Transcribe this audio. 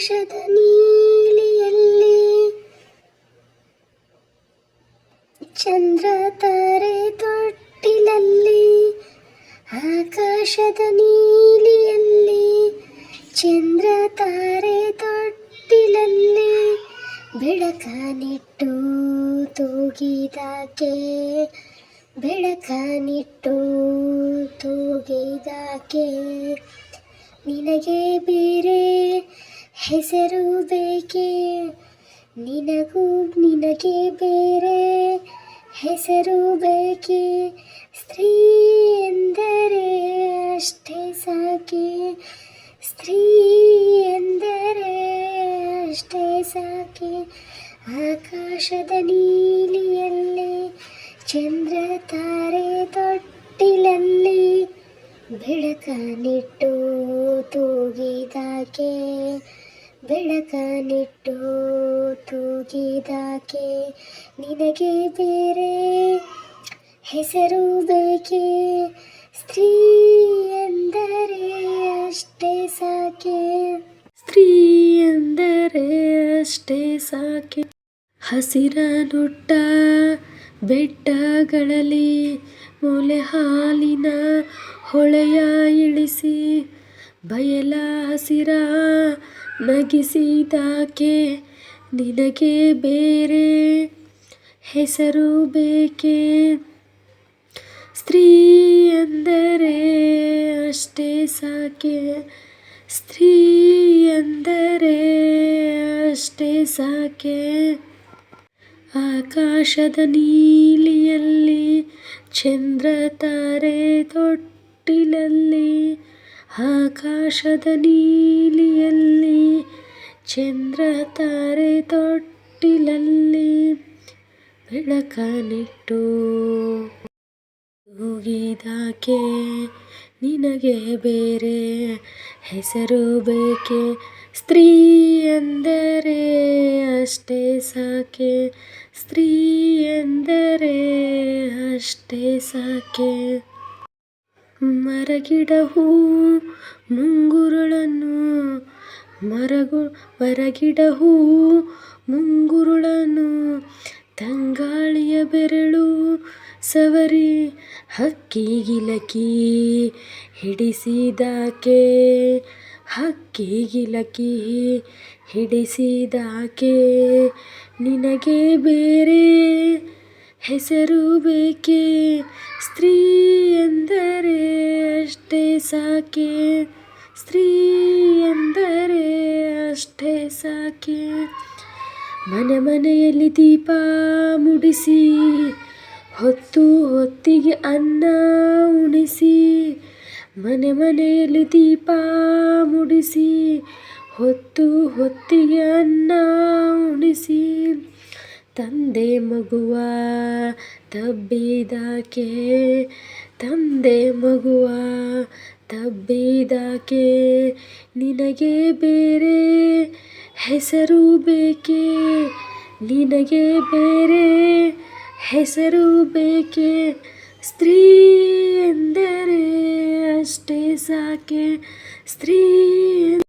ಆಕಾಶದ ನೀಲಿಯಲ್ಲಿ ಚಂದ್ರ ತಾರೆ ತೊಟ್ಟಿಲಲ್ಲಿ, ಆಕಾಶದ ನೀಲಿಯಲ್ಲಿ ಚಂದ್ರ ತಾರೆ ತೊಟ್ಟಿಲಲ್ಲಿ ಬೆಳಕನಿಟ್ಟು ತೂಗಿದಾಕೆ ಬೆಳಕನಿಟ್ಟು ತೂಗಿದಾಕೆ. ನಿನಗೆ ಬೇರೆ ಹೆಸರು ಬೇಕೆ ನಿನಗೂ ನಿನಗೆ ಬೇರೆ ಹೆಸರು ಬೇಕೆ ಸ್ತ್ರೀ ಎಂದರೆ ಅಷ್ಟೇ ಸಾಕೆ? ಸ್ತ್ರೀ ಎಂದರೆ ಅಷ್ಟೇ ಸಾಕೆ? ಆಕಾಶದ ನೀಲಿಯಲ್ಲಿ ಚಂದ್ರ ತಾರೆ ತೊಟ್ಟಿಲಲ್ಲಿ ಬೆಳಕನಿಟ್ಟು ತೂಗಿದಾಕೆ? ಬೆಳಕನಿಟ್ಟು ತೂಗಿದಾಕೆ, ನಿನಗೆ ಬೇರೆ ಹೆಸರು ಬೇಕೆ? ಸ್ತ್ರೀ ಎಂದರೆ ಅಷ್ಟೇ ಸಾಕೆ? ಸ್ತ್ರೀ ಎಂದರೆ ಅಷ್ಟೇ ಸಾಕೆ? ಹಸಿರ ನುಟ್ಟ ಬೆಟ್ಟಗಳಲ್ಲಿ ಮೂಲೆ ಹಾಲಿನ ಹೊಳೆಯ ಇಳಿಸಿ, ಬಯಲ ಹಸಿರ ನಗಿಸಿದಾಕೆ ನಿನಗೆ ಬೇರೆ ಹೆಸರು ಬೇಕೆ? ಸ್ತ್ರೀ ಎಂದರೆ ಅಷ್ಟೇ ಸಾಕೆ. ಸ್ತ್ರೀ ಎಂದರೆ ಅಷ್ಟೇ ಸಾಕೆ. ಆಕಾಶದ ನೀಲಿಯಲ್ಲಿ, ಚಂದ್ರ ತಾರೆ ತೊಟ್ಟಿಲಲ್ಲಿ ಆಕಾಶದ ನೀಲಿಯಲ್ಲಿ ಚಂದ್ರ ತಾರೆ ತೊಟ್ಟಿಲಲ್ಲಿ ಬೆಳಕನಿಟ್ಟು ಹೋಗಿದಾಕೆ ನಿನಗೆ ಬೇರೆ ಹೆಸರು ಬೇಕೆ? ಸ್ತ್ರೀ ಎಂದರೆ ಅಷ್ಟೇ ಸಾಕೆ? ಸ್ತ್ರೀ ಎಂದರೆ ಅಷ್ಟೇ ಸಾಕೆ? ಮರಗಿಡ ಹೂ ಮುಂಗುರುಳನ್ನು ಮರಗು ಮರಗಿಡ ಹೂ ಮುಂಗುರುಳನು, ತಂಗಾಳಿಯ ಬೆರಳು, ಸವರಿ ಹಕ್ಕಿ ಹಕ್ಕಿಗಿಲಕಿ ಹಿಡಿಸಿದಾಕೆ. ಹಕ್ಕಿಗಿಲಕಿ ಹಿಡಿಸಿದಾಕೆ. ನಿನಗೆ ಬೇರೆ ಹೆಸರು ಬೇಕೆ? ಸ್ತ್ರೀ ಎಂದರೆ ಅಷ್ಟೇ ಸಾಕೆ. ಸ್ತ್ರೀ ಎಂದರೆ ಅಷ್ಟೇ ಸಾಕೆ. ಮನೆ ಮನೆಯಲ್ಲಿ ದೀಪ ಮುಡಿಸಿ, ಹೊತ್ತು ಹೊತ್ತಿಗೆ ಅನ್ನ ಉಣಿಸಿ, ಮನೆ ಮನೆಯಲ್ಲಿ ದೀಪ ಮುಡಿಸಿ, ಹೊತ್ತು ಹೊತ್ತಿಗೆ ಅನ್ನ ಉಣಿಸಿ. ತಂದೆ ಮಗುವ ತಬ್ಬಿದಾಕೆ, ತಂದೆ ಮಗುವ ತಬ್ಬಿದಾಕೆ ನಿನಗೆ ಬೇರೆ ಹೆಸರು ಬೇಕೆ? ನಿನಗೆ ಬೇರೆ ಹೆಸರು ಬೇಕೆ? ಸ್ತ್ರೀ ಎಂದರೆ ಅಷ್ಟೇ ಸಾಕೆ? ಸ್ತ್ರೀ